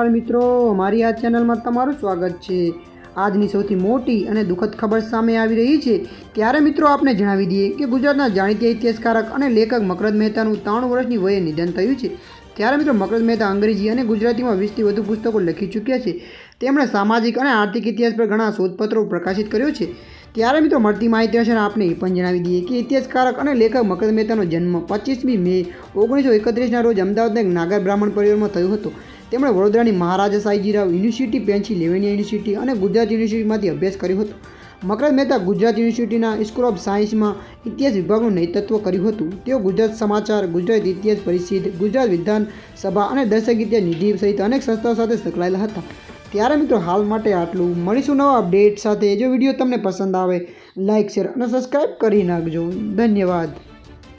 નમસ્કાર મિત્રો અમારી આ ચેનલમાં તમારું સ્વાગત છે. આજની સૌથી મોટી અને દુઃખદ ખબર સામે આવી રહી છે. ત્યારે મિત્રો આપને જણાવી દઈએ કે ગુજરાતના જાણીતા ઇતિહાસકારક અને લેખક મકરદ મહેતાનું ત્રણ વર્ષની વયે નિધન થયું છે. ત્યારે મિત્રો મકરદ મહેતા અંગ્રેજી અને ગુજરાતીમાં વીસથી વધુ પુસ્તકો લખી ચૂક્યા છે. તેમણે સામાજિક અને આર્થિક ઇતિહાસ પર ઘણા શોધપત્રો પ્રકાશિત કર્યો છે. ત્યારે મિત્રો મળતી માહિતી અનુસાર આપણે એ પણ જણાવી દઈએ કે ઇતિહાસકારક અને લેખક મકરદ મહેતાનો જન્મ પચીસમી મે ઓગણીસો એકત્રીસના રોજ અમદાવાદના એક નાગર બ્રાહ્મણ પરિવારમાં થયો હતો. તેમણે વડોદરાની Maharaja Sayajirao university Pennsylvania university અને ગુજરાત યુનિવર્સિટીમાંથી અભ્યાસ કર્યો હતો. મકરદ મહેતા ગુજરાત યુનિવર્સિટીના સ્કૂલ ઓફ સાયન્સમાં ઇતિહાસ વિભાગનું નેતૃત્વ કર્યું હતું. તેઓ ગુજરાત સમાચાર, ગુજરાત ઇતિહાસ પરિષદ, ગુજરાત વિધાનસભા અને દર્શક ઇતિહાસ નિધિ સહિત અનેક સંસ્થાઓ સાથે સંકળાયેલા હતા. ત્યારે મિત્રો, હાલ માટે આટલું. મળીશું નવા અપડેટ સાથે. જો વીડિયો તમને પસંદ આવે લાઇક શેર અને સબસ્ક્રાઈબ કરી નાખજો. ધન્યવાદ.